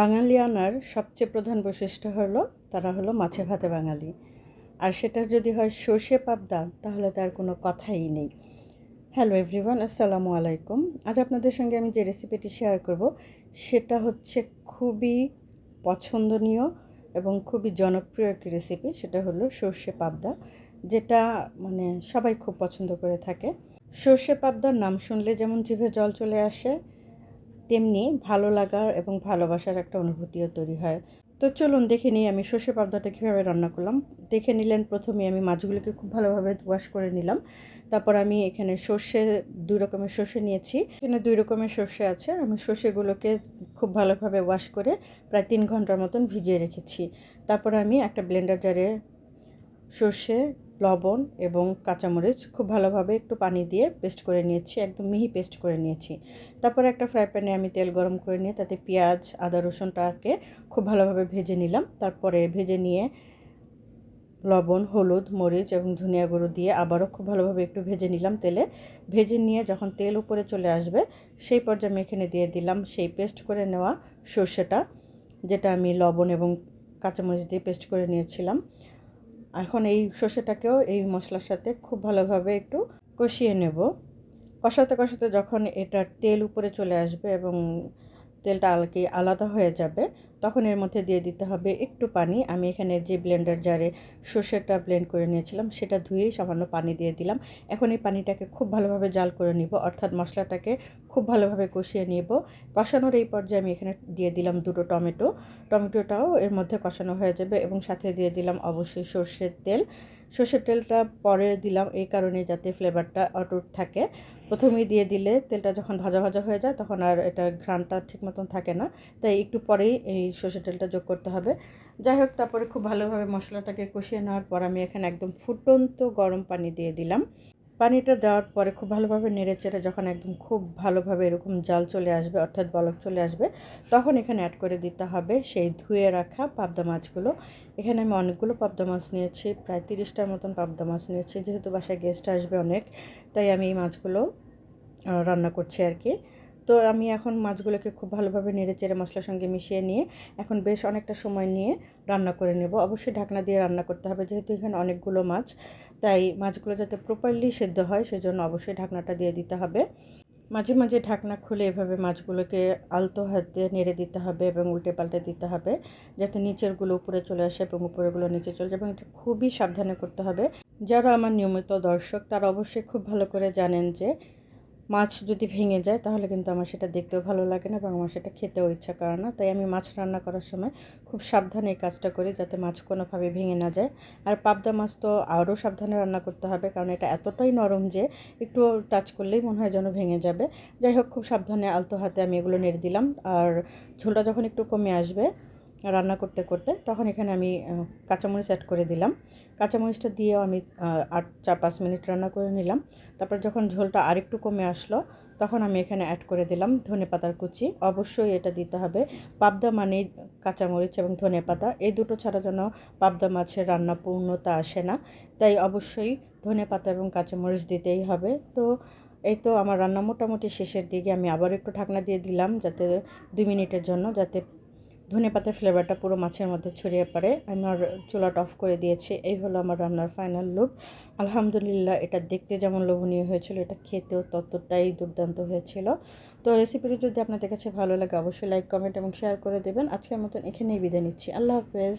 বাঙালিয়ানার সবচেয়ে প্রধান বৈশিষ্ট্য হলো, তারা হলো মাছে ভাতে বাঙালি। আর সেটা যদি হয় সর্ষে পাবদা, তাহলে তার কোনো কথাই নেই। হ্যালো এভরিওয়ান, আসসালামু আলাইকুম। আজ আপনাদের সঙ্গে আমি যে রেসিপিটি শেয়ার করব, সেটা হচ্ছে খুবই পছন্দনীয় এবং খুবই জনপ্রিয় একটি রেসিপি, সেটা হলো সর্ষে পাবদা, যেটা মানে সবাই খুব পছন্দ করে থাকে। সর্ষে পাবদার নাম শুনলে যেমন জিভে জল চলে আসে তেমনি ভালো লাগার এবং ভালোবাসার একটা অনুভূতিও তৈরি হয়। তো চলুন দেখে নিই আমি সর্ষে পাবদাটা কীভাবে রান্না করলাম। দেখে নিলেন প্রথমে আমি মাছগুলোকে খুব ভালোভাবে ওয়াশ করে নিলাম। তারপর আমি এখানে সর্ষে, দুই রকমের সর্ষে নিয়েছি। এখানে দুই রকমের সর্ষে আছে। আমি সর্ষেগুলোকে খুব ভালোভাবে ওয়াশ করে প্রায় তিন ঘণ্টার মতন ভিজিয়ে রেখেছি। তারপর আমি একটা ব্লেন্ডার জারে সর্ষে লবণ এবং কাঁচামরিচ খুব ভালোভাবে একটু পানি দিয়ে পেস্ট করে নিয়েছি, একদম মিহি পেস্ট করে নিয়েছি। তারপরে একটা ফ্রাই প্যানে আমি তেল গরম করে নিয়ে তাতে পেঁয়াজ, আদা, রসুনটাকে খুব ভালোভাবে ভেজে নিলাম। তারপরে ভেজে নিয়ে লবণ, হলুদ, মরিচ এবং ধনিয়া গুঁড়ো দিয়ে আবারও খুব ভালোভাবে একটু ভেজে নিলাম তেলে। ভেজে নিয়ে যখন তেল উপরে চলে আসবে, সেই পর্যায়ে আমি এখানে দিয়ে দিলাম সেই পেস্ট করে নেওয়া সর্ষেটা, যেটা আমি লবণ এবং কাঁচামরিচ দিয়ে পেস্ট করে নিয়েছিলাম। এখন এই সর্ষেটাকেও এই মশলার সাথে খুব ভালোভাবে একটু কষিয়ে নেব। কষাতে কষাতে যখন এটার তেল উপরে চলে আসবে এবং তেলটা আলকে আলাদা হয়ে যাবে, তখন এর মধ্যে দিয়ে দিতে হবে একটু পানি। আমি এখানে যে ব্লেন্ডার জারে সর্ষেটা ব্লেন্ড করে নিয়েছিলাম, সেটা ধুয়েই সামান্য পানি দিয়ে দিলাম। এখন এই পানিটাকে খুব ভালোভাবে জাল করে নিব, অর্থাৎ মশলাটাকে খুব ভালোভাবে কষিয়ে নিব। কষানোর এই পর্যায়ে আমি এখানে দিয়ে দিলাম দুটো টমেটো। টমেটোটাও এর মধ্যে কষানো হয়ে যাবে এবং সাথে দিয়ে দিলাম অবশ্যই সর্ষের তেল। সর্ষের তেলটা পরে দিলাম এই কারণে যাতে ফ্লেভারটা অটুট থাকে। প্রথমেই দিয়ে দিলে তেলটা যখন ভাজা ভাজা হয়ে যায় তখন আর এটা ঘ্রাণটা ঠিক মতন থাকে না। তাই একটু পরেই এই সর্ষের তেলটা যোগ করতে হবে। যাই হোক, তারপরে খুব ভালোভাবে মশলাটাকে কষিয়ে নেওয়ার পর আমি এখানে একদম ফুটন্ত গরম পানি দিয়ে দিলাম। পানিটা দেওয়ার পরে খুব ভালোভাবে নেড়েচেড়ে যখন একদম খুব ভালোভাবে এরকম জাল চলে আসবে, অর্থাৎ বলক চলে আসবে, তখন এখানে অ্যাড করে দিতে হবে সেই ধুয়ে রাখা পাবদা মাছগুলো। এখানে আমি অনেকগুলো পাবদা মাছ নিয়েছি, প্রায় তিরিশটার মতন পাবদা মাছ নিয়েছি, যেহেতু বাসায় গেস্ট আসবে অনেক, তাই আমি এই মাছগুলো রান্না করছি আর কি। তো আমি এখন মাছগুলোকে খুব ভালোভাবে নেড়ে চেড়ে মশলার সঙ্গে মিশিয়ে নিয়ে এখন বেশ অনেকটা সময় নিয়ে রান্না করে নেব। অবশ্যই ঢাকনা দিয়ে রান্না করতে হবে, যেহেতু এখানে অনেকগুলো মাছ, তাই মাছগুলো যাতে প্রপারলি সেদ্ধ হয় সেজন্য অবশ্যই ঢাকনাটা দিয়ে দিতে হবে। মাঝে মাঝে ঢাকনা খুলে এভাবে মাছগুলোকে আলতো হাতে নেড়ে দিতে হবে এবং উল্টে পাল্টে দিতে হবে, যাতে নিচেরগুলো উপরে চলে আসে এবং উপরেগুলো নিচে চলে যায় এবং এটা খুবই সাবধানে করতে হবে। যারা আমার নিয়মিত দর্শক, তারা অবশ্যই খুব ভালো করে জানেন যে মাছ যদি ভেঙে যায়, তাহলে কিন্তু আমার সেটা দেখতেও ভালো লাগে না এবং আমার সেটা খেতেও ইচ্ছা করে না। তাই আমি মাছ রান্না করার সময় খুব সাবধানে এই কাজটা করি যাতে মাছ কোনোভাবে ভেঙে না যায়। আর পাবদা মাছ তো আরও সাবধানে রান্না করতে হবে কারণ এটা এতটাই নরম যে একটু টাচ করলেই মনে হয় যেন ভেঙে যাবে। যাই হোক, খুব সাবধানে আলতো হাতে আমি এগুলো নেড়ে দিলাম। আর ঝোলটা যখন একটু কমে আসবে রান্না করতে করতে তখন এখানে আমি কাঁচামরিচ অ্যাড করে দিলাম। কাঁচামরিচটা দিয়েও আমি আট, চার, পাঁচ মিনিট রান্না করে নিলাম। তারপর যখন ঝোলটা আরেকটু কমে আসলো, তখন আমি এখানে অ্যাড করে দিলাম ধনে পাতার কুচি। অবশ্যই এটা দিতে হবে। পাবদা মানে কাঁচামরিচ এবং ধনে পাতা, এই দুটো ছাড়া যেন পাবদা মাছের রান্না পূর্ণতা আসে না। তাই অবশ্যই ধনে পাতা এবং কাঁচামরিচ দিতেই হবে। তো এই তো আমার রান্না মোটামুটি শেষের দিকে। আমি আবার একটু ঢাকনা দিয়ে দিলাম যাতে, দুই মিনিটের জন্য যাতে ধনে পাতার ফ্লেভারটা পুরো মাছের মধ্যে ছড়িয়ে পড়ে। আমার চুলাটা অফ করে দিয়েছি। এই হলো আমার রান্নার ফাইনাল লুক আলহামদুলিল্লাহ, এটা দেখতে যেমন লোভনীয় হয়েছিল, এটা খেতেও ততটাই দুর্দান্ত হয়েছিল। তো রেসিপিটি যদি আপনাদের কাছে ভালো লাগে, অবশ্যই লাইক কমেন্ট এবং শেয়ার করে দেবেন। আজকের মতন এখানেই বিদায় নিচ্ছি। আল্লাহ হাফেজ।